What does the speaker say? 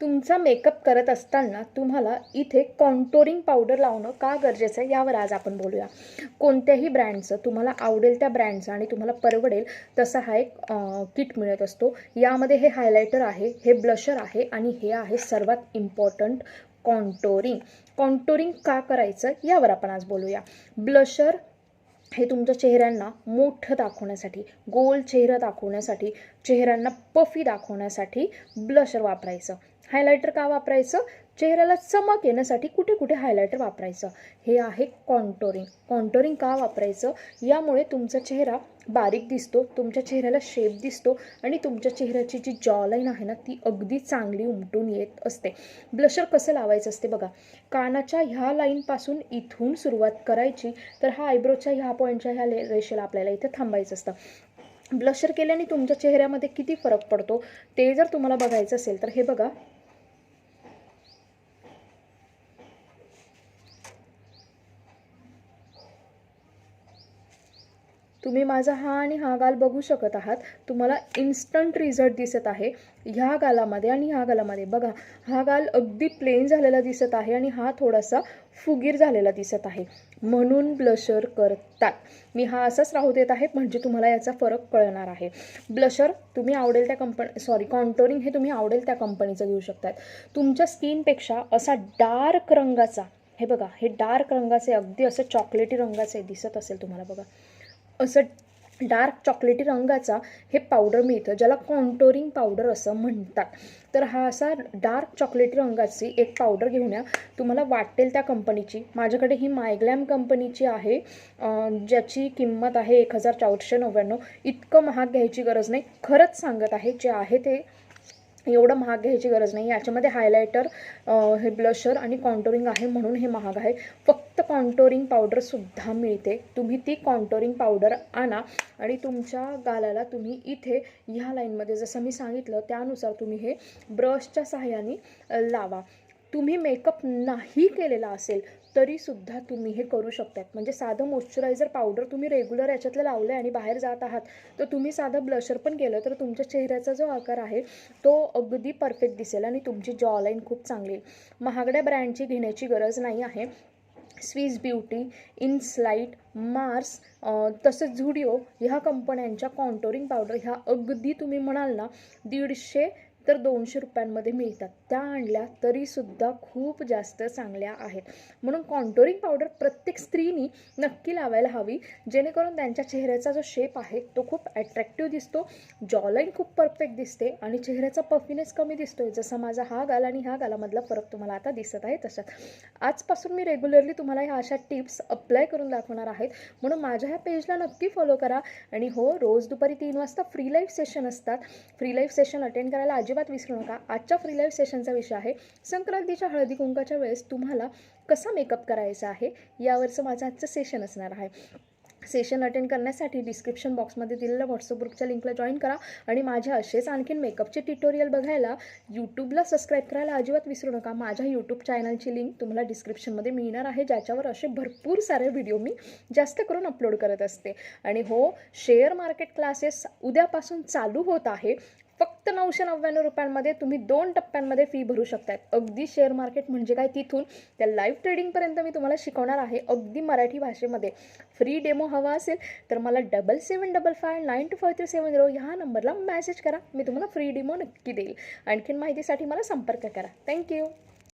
तुमचा मेकअप करत असताना तुम्हाला इथे कॉन्टोरिंग पावडर लावणं का गरजेचं आहे यावर आज आपण बोलूया. कोणत्याही ब्रँडचं तुम्हाला आवडेल त्या ब्रँडचं आणि तुम्हाला परवडेल तसा हा एक किट मिळत असतो. यामध्ये हे हायलायटर आहे हे ब्लशर आहे आणि हे आहे सर्वात इम्पॉर्टंट कॉन्टोरिंग कॉन्टोरिंग का करायचं यावर आपण आज बोलूया. ब्लशर हे तुमच्या चेहऱ्यांना मोठं दाखवण्यासाठी गोल चेहरा दाखवण्यासाठी चेहऱ्यांना पफी दाखवण्यासाठी ब्लशर वापरायचं. हायलायटर का वापरायचं? चेहऱ्याला चमक येण्यासाठी कुठे कुठे हायलायटर वापरायचं? हे आहे कॉन्टोरिंग कॉन्टोरिंग का वापरायचं? यामुळे तुमचा चेहरा बारीक दिसतो तुमच्या चेहऱ्याला शेप दिसतो आणि तुमच्या चेहऱ्याची जी जॉलाईन आहे ना ती अगदी चांगली उमटून येत असते. ब्लशर कसं लावायचं असते बघा. कानाच्या ह्या लाईनपासून इथून सुरुवात करायची तर हा आयब्रोच्या ह्या पॉईंटच्या ह्या ले रेषेला आपल्याला इथे थांबायचं असतं. ब्लशर केल्याने तुमच्या चेहऱ्यामध्ये किती फरक पडतो ते जर तुम्हाला बघायचं असेल तर हे बघा. तुम्ही माझा हा आणि हा गाल बघू शकत आहात. तुम्हाला इन्स्टंट रिझल्ट दिसत आहे. ह्या गालामध्ये आणि ह्या गालामध्ये. बघा हा गाल अगदी प्लेन झालेला दिसत आहे आणि हा थोडासा फुगीर झालेला दिसत आहे. म्हणून ब्लशर करतात. मी हा असाच राहू देत आहे म्हणजे तुम्हाला याचा फरक कळणार आहे. ब्लशर तुम्ही आवडेल त्या कंपनी सॉरी कॉन्टोरिंग हे तुम्ही आवडेल त्या कंपनीचं घेऊ शकतात. तुमच्या स्किनपेक्षा असा डार्क रंगाचा हे बघा हे डार्क रंगाचे अगदी असं चॉकलेटी रंगाचे दिसत असेल तुम्हाला बघा. असं डार्क चॉकलेटी रंगाचा हे पावडर मिळतं ज्याला कॉन्टोरिंग पावडर असं म्हणतात. तर हा असा डार्क चॉकलेटी रंगाची एक पावडर घेऊन या. तुम्हाला वाटेल त्या कंपनीची. माझ्याकडे ही मायग्लॅम कंपनीची आहे. ज्याची किंमत आहे एक हजार चारशे नव्याण्णव. इतकं महाग घ्यायची गरज नाही. खरंच सांगत आहे जे आहे ते एवढं महाग घ्यायची गरज नाही. याच्यामध्ये हायलायटर हे ब्लशर आणि कॉन्टोरिंग आहे म्हणून हे महाग आहे. फक्त कॉन्टोरिंग पावडरसुद्धा मिळते. तुम्ही ती कॉन्टोरिंग पावडर आणा आणि तुमच्या गालाला तुम्ही इथे ह्या लाईनमध्ये जसं मी सांगितलं त्यानुसार तुम्ही हे ब्रशच्या सहाय्याने लावा. तुम्ही मेकअप नाही केलेला असेल तरीसुद्धा तुम्ही हे करू शकतात. म्हणजे साधं मॉइश्चरायझर पावडर तुम्ही रेग्युलर याच्यातलं लावलं आणि बाहेर जात आहात तर तुम्ही साधं ब्लशर पण केलं तर तुमच्या चेहऱ्याचा जो आकार आहे तो अगदी परफेक्ट दिसेल आणि तुमची जॉलाईन खूप चांगली महागड्या ब्रँडची घेण्याची गरज नाही आहे. स्विस ब्युटी इन्स्लाईट मार्स तसेच झुडिओ ह्या कंपन्यांच्या कॉन्टोरिंग पावडर ह्या अगदी तुम्ही म्हणाल ना दीडशे तर दोनशे रुपयांमध्ये मिळतात. त्या आणल्या तरीसुद्धा खूप जास्त चांगल्या आहेत. म्हणून कॉन्टोरिंग पावडर प्रत्येक स्त्रीनी नक्की लावायला हवी जेणेकरून त्यांच्या चेहऱ्याचा जो शेप आहे तो खूप ॲट्रॅक्टिव्ह दिसतो जॉलाईन खूप परफेक्ट दिसते आणि चेहऱ्याचा पफिनेस कमी दिसतोय. जसा माझा हा गाल आणि ह्या गालामधला फरक तुम्हाला आता दिसत आहे तशात आजपासून मी रेग्युलरली तुम्हाला ह्या अशा टिप्स अप्लाय करून दाखवणार आहेत. म्हणून माझ्या ह्या पेजला नक्की फॉलो करा. आणि हो रोज दुपारी तीन वाजता फ्री लाईव्ह सेशन असतात. फ्री लाईव्ह सेशन अटेंड करायला अजिबात विसरू नका. आजच्या फ्री लाईव्ह सेशनचा विषय आहे संक्रांतीच्या हळदी कुंकाच्या वेळेस तुम्हाला कसा मेकअप करायचा आहे यावरचं माझं आजचं सेशन असणार आहे. सेशन अटेंड करण्यासाठी डिस्क्रिप्शन बॉक्समध्ये दिलेल्या व्हॉट्सअप ग्रुपच्या लिंकला जॉईन करा आणि माझ्या असेच आणखीन मेकअपचे ट्युटोरियल बघायला यूट्यूबला सबस्क्राईब करायला अजिबात विसरू नका. माझ्या यूट्यूब चॅनलची लिंक तुम्हाला डिस्क्रिप्शनमध्ये मिळणार आहे ज्याच्यावर असे भरपूर सारे व्हिडिओ मी जास्त करून अपलोड करत असते. आणि हो शेअर मार्केट क्लासेस उद्यापासून चालू होत आहे. फक्त नऊशे नव्याण्णव रुपयांमध्ये तुम्ही दोन टप्प्यांमध्ये फी भरू शकताय अगदी शेअर मार्केट म्हणजे काय? तिथून त्या लाईव्ह ट्रेडिंगपर्यंत मी तुम्हाला शिकवणार आहे. अगदी मराठी भाषेमध्ये. फ्री डेमो हवा असेल तर मला double seven double five nine two five three seven zero ह्या नंबरला मेसेज करा. मी तुम्हाला फ्री डेमो नक्की देईल. आणखीन माहितीसाठी मला संपर्क करा. थँक्यू